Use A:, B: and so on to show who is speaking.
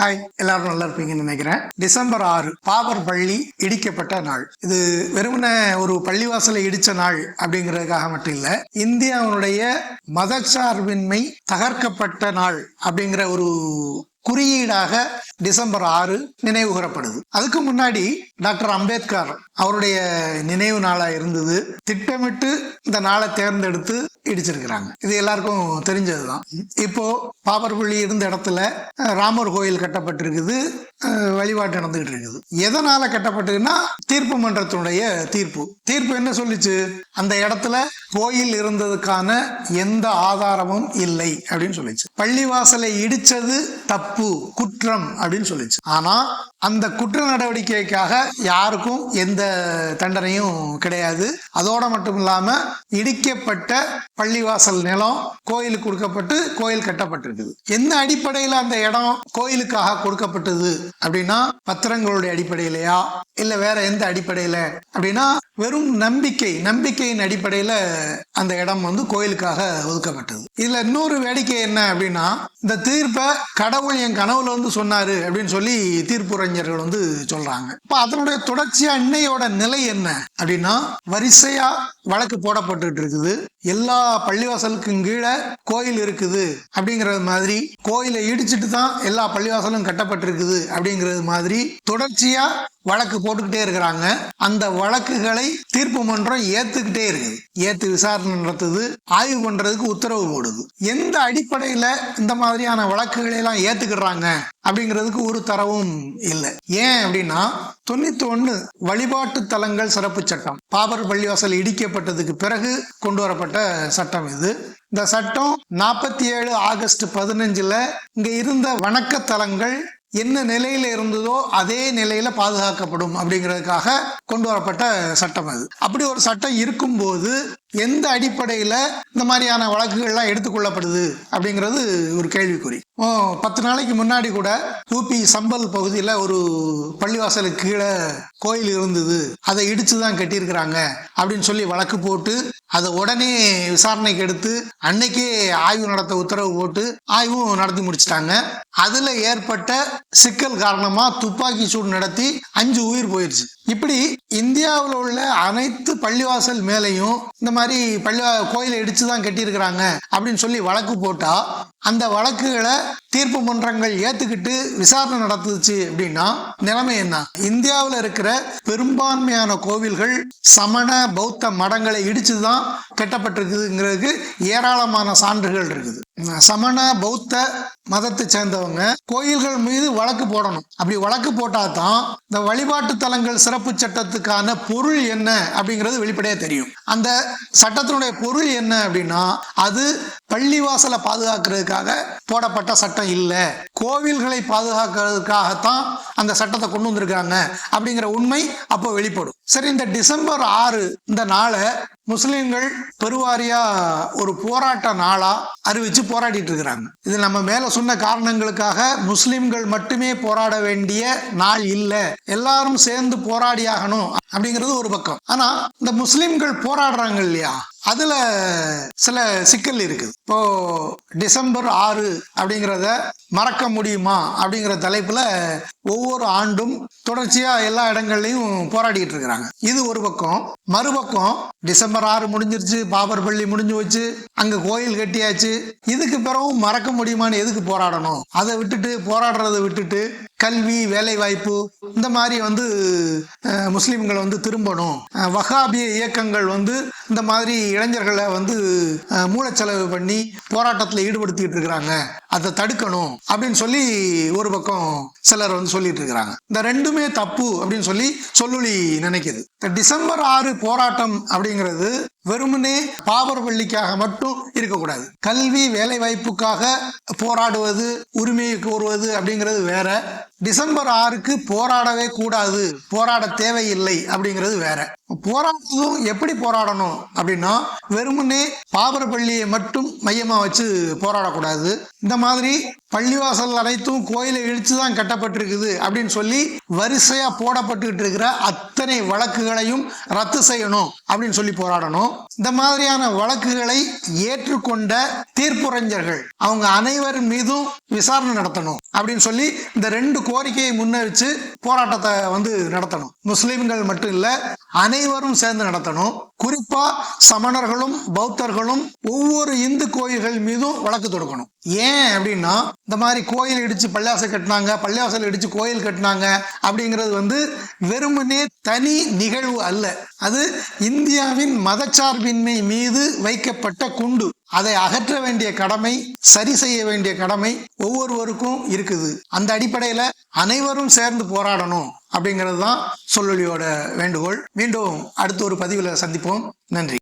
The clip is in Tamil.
A: ஹாய் எல்லாரும் நல்லா இருப்பீங்கன்னு நினைக்கிறேன். டிசம்பர் ஆறு பாபர் பள்ளி இடிக்கப்பட்ட நாள். இது வெறுமன ஒரு பள்ளிவாசலை இடிச்ச நாள் அப்படிங்கிறதுக்காக மட்டும் இல்ல இந்தியாவுடைய மதச்சார்பின்மை தகர்க்கப்பட்ட நாள் அப்படிங்கிற ஒரு குறியீடாக டிசம்பர் ஆறு நினைவு கூறப்படுது அதுக்கு முன்னாடி டாக்டர் அம்பேத்கர் அவருடைய நினைவு நாளா இருந்தது. திட்டமிட்டு இந்த நாளை தேர்ந்தெடுத்து இடிச்சிருக்கிறாங்க. இது எல்லாருக்கும் தெரிஞ்சதுதான். இப்போ பாபர்புள்ளி இருந்த இடத்துல ராமர் கோயில் கட்டப்பட்டிருக்குது. வழிபாட்டு நடந்துகிட்டு இருக்குது. எதனால கட்டப்பட்டதுன்னா தீர்ப்பு மன்றத்தினுடைய தீர்ப்பு. தீர்ப்பு என்ன சொல்லிச்சு? அந்த இடத்துல கோயில் இருந்ததுக்கான எந்த ஆதாரமும் இல்லை அப்படின்னு சொல்லிச்சு. பள்ளிவாசலை இடிச்சது தப்பு. குற்றம் அப்படின்னு சொல்லிச்சு. ஆனா அந்த குற்ற நடவடிக்கைக்காக யாருக்கும் எந்த தண்டனையும் கிடையாது. அதோட மட்டும் இல்லாம இடிக்கப்பட்ட பள்ளிவாசல் நிலம் கோயிலுக்கு கொடுக்கப்பட்டு கோயில் கட்டப்பட்டிருக்குது. எந்த அடிப்படையில அந்த இடம் கோயிலுக்காக கொடுக்கப்பட்டது அப்படின்னா பத்திரங்களுடைய அடிப்படையிலையா? இல்ல வேற எந்த அடிப்படையில? அப்படின்னா வெறும் நம்பிக்கை நம்பிக்கையின் அடிப்படையில அந்த இடம் வந்து கோயிலுக்காக ஒதுக்கப்பட்டது. இதுல இன்னொரு வேடிக்கை என்ன அப்படின்னா இந்த தீர்ப்பை கடவுள் என் கனவுல வந்து சொன்னாரு அப்படின்னு சொல்லி தீர்ப்புரை தீர்ப்புரைஞர்கள் வந்து சொல்றாங்க. இப்ப அதனுடைய தொடர்ச்சியா இன்னையோட நிலை என்ன? அப்படின்னா வரிசையா வழக்கு போடப்பட்டுட்டு இருக்குது. எல்லா பள்ளிவாசலுக்கும் கீழே கோயில் இருக்குது அப்படிங்கிறது மாதிரி கோயிலை இடிச்சிட்டு தான் எல்லா பள்ளிவாசலும் கட்டப்பட்டிருக்குது அப்படிங்கிறது மாதிரி தொடர்ச்சியா வழக்கு போட்டுக்கிட்டே இருக்கிறாங்க. அந்த வழக்குகளை தீர்ப்பு மன்றம் ஏத்துக்கிட்டே இருக்குது. ஏத்து விசாரணை நடத்துது ஆய்வு பண்றதுக்கு உத்தரவு போடுது. எந்த அடிப்படையில இந்த மாதிரியான வழக்குகளை எல்லாம் ஏத்துக்கிடுறாங்க அப்படிங்கிறதுக்கு ஒரு தரவும் இல்லை. ஏன் அப்படின்னா தொண்ணூத்தி ஒண்ணு வழிபாட்டு தலங்கள் சிறப்பு சட்டம். பாபர் பள்ளிவாசல் இடிக்கப்பட்டதுக்கு பிறகு கொண்டு வரப்பட்ட சட்டம் இது. இந்த சட்டம் நாற்பத்தி ஏழு ஆகஸ்ட் பதினஞ்சுல இங்க இருந்த வணக்க தலங்கள் என்ன நிலையில இருந்ததோ அதே நிலையில பாதுகாக்கப்படும் அப்படிங்கிறதுக்காக கொண்டு வரப்பட்ட சட்டம் அது. அப்படி ஒரு சட்டம் இருக்கும்போது எந்த அடிப்படையில இந்த மாதிரியான வழக்குகள்லாம் எடுத்துக்கொள்ளப்படுது அப்படிங்கிறது ஒரு கேள்விக்குறி. ஓ, பத்து நாளைக்கு முன்னாடி கூட ஊபி சம்பல் பகுதியில் ஒரு பள்ளிவாசலுக்கு கீழே கோயில் இருந்தது. அதை இடிச்சு தான் கட்டியிருக்கிறாங்க அப்படின்னு சொல்லி வழக்கு போட்டு அதை உடனே விசாரணைக்கு எடுத்து அன்னைக்கே ஆய்வு நடத்த உத்தரவு போட்டு ஆய்வும் நடத்தி முடிச்சிட்டாங்க. அதுல ஏற்பட்ட சிக்கல் காரணமா துப்பாக்கி சூடு நடத்தி அஞ்சு உயிர் போயிடுச்சு இப்படி இந்தியாவில் உள்ள அனைத்து பள்ளிவாசல் மேலையும் இந்த மாதிரி பள்ளி கோயிலை இடிச்சு தான் கட்டியிருக்கிறாங்க அப்படின்னு சொல்லி வழக்கு போட்டா அந்த வழக்குகளை தீர்ப்பு மன்றங்கள் ஏத்துக்கிட்டு விசாரணை நடத்துச்சு அப்படின்னா நிலைமை என்ன? இந்தியாவில் இருக்கிற பெரும்பான்மையான கோவில்கள் சமண பௌத்த மடங்களை இடிச்சு தான் கட்டப்பட்டிருக்குதுங்கிறதுக்கு ஏராளமான சான்றுகள் இருக்குது. சமண பௌத்த மதத்தை சேர்ந்தவங்க கோயில்கள் மீது வழக்கு போடணும். அப்படி வழக்கு போட்டால் தான் இந்த வழிபாட்டு தலங்கள் சிறப்பு சட்டத்துக்கான பொருள் என்ன அப்படிங்கிறது வெளிப்படையாக தெரியும். அந்த சட்டத்தினுடைய பொருள் என்ன அப்படின்னா அது பள்ளிவாசலை பாதுகாக்கிறதுக்காக போடப்பட்ட சட்டம் இல்லை. கோவில்களை பாதுகாக்கிறதுக்காகத்தான் அந்த சட்டத்தை கொண்டு வந்திருக்காங்க அப்படிங்கிற உண்மை அப்போ வெளிப்படும். சரி இந்த டிசம்பர் ஆறு இந்த நாளை முஸ்லிம்கள் பெருவாரியா ஒரு போராட்ட நாளா அறிவிச்சு போராடிட்டு இருக்கிறாங்க. இது நம்ம மேல சொன்ன காரணங்களுக்காக முஸ்லிம்கள் மட்டுமே போராட வேண்டிய நாள் இல்லை. எல்லாரும் சேர்ந்து போராடியாகணும் அப்படிங்கிறது ஒரு பக்கம். ஆனா இந்த முஸ்லிம்கள் போராடுறாங்க இல்லையா? அதுல சில சிக்கல் இருக்குது. இப்போ டிசம்பர் ஆறு அப்படிங்கிறத மறக்க முடியுமா அப்படிங்கிற தலைப்புல ஒவ்வொரு ஆண்டும் தொடர்ச்சியா எல்லா இடங்கள்லையும் போராடிட்டு இருக்கிறாங்க. இது ஒரு பக்கம். மறுபக்கம் டிசம்பர் ஆறு முடிஞ்சிருச்சு பாபர் பள்ளி முடிஞ்சு வச்சு அங்க கோயில் கட்டியாச்சு. இதுக்கு பிறகும் மறக்க முடியுமான்னு எதுக்கு போராடணும்? அதை விட்டுட்டு போராடுறதை விட்டுட்டு கல்வி வேலை வாய்ப்பு இந்த மாதிரி வந்து முஸ்லீம்களை வந்து திரும்பணும். வகாபிய வஹாபிய இயக்கங்கள் வந்து இந்த மாதிரி இளைஞர்களை வந்து மூளைச்செலவு பண்ணி போராட்டத்தில் ஈடுபடுத்திட்டு இருக்கிறாங்க. அதை தடுக்கணும் அப்படின்னு சொல்லி ஒரு பக்கம் சிலர் வந்து சொல்லிட்டு இருக்கிறாங்க இந்த ரெண்டுமே தப்பு அப்படின்னு சொல்லி சொல்லொலி நினைக்குது. இந்த டிசம்பர் ஆறு போராட்டம் அப்படிங்கிறது வெறுமனே பாபர் பள்ளிக்காக மட்டும் இருக்கக்கூடாது. கல்வி வேலை வாய்ப்புக்காக போராடுவது உரிமையை கோருவது அப்படிங்கிறது வேற. டிசம்பர் ஆறுக்கு போராடவே கூடாது போராட தேவையில்லை அப்படிங்கிறது வேற. போராடுறதும் எப்படி போராடணும் அப்படின்னா வெறுமனே பாபர் பள்ளியை மட்டும் மையமாக வச்சு போராடக்கூடாது. இந்த மாதிரி பள்ளிவாசல் அனைத்தும் கோயிலை இழுத்து தான் கட்டப்பட்டிருக்குது அப்படின்னு சொல்லி வரிசையாக போடப்பட்டுக்கிட்டு இருக்கிற அத்தனை வழக்குகளையும் ரத்து செய்யணும் அப்படின்னு சொல்லி போராடணும். இந்த மாதிரியான வழக்குகளை ஏற்றுக்கொண்ட தீர்ப்புரைஞர்கள் அவங்க அனைவர் மீதும் விசாரணை நடத்தணும் அப்படின்னு சொல்லி இந்த ரெண்டு கோரிக்கையை முன்னெரிச்சு போராட்டத்தை வந்து நடத்தணும். முஸ்லிம்கள் மட்டும் இல்ல அனைவரும் சேர்ந்து நடத்தணும். குறிப்பா சமணர்களும் பௌத்தர்களும் ஒவ்வொரு இந்து கோயில்கள் மீதும் வழக்கு தொடுக்கணும். ஏன் அப்படின்னா இந்த மாதிரி கோயில் இடிச்சு பள்ளியாசல் கட்டினாங்க பள்ளியாசல் இடிச்சு கோயில் கட்டினாங்க அப்படிங்கிறது வந்து வெறுமனே தனி நிகழ்வு அல்ல. அது இந்தியாவின் மதச்சார்பின்மை மீது வைக்கப்பட்ட குண்டு. அதை அகற்ற வேண்டிய கடமை சரி செய்ய வேண்டிய கடமை ஒவ்வொருவருக்கும் இருக்குது. அந்த அடிப்படையில அனைவரும் சேர்ந்து போராடணும் அப்படிங்கிறது தான் சொல்லொலியோட வேண்டுகோள். மீண்டும் அடுத்த ஒரு பதிவில் சந்திப்போம். நன்றி.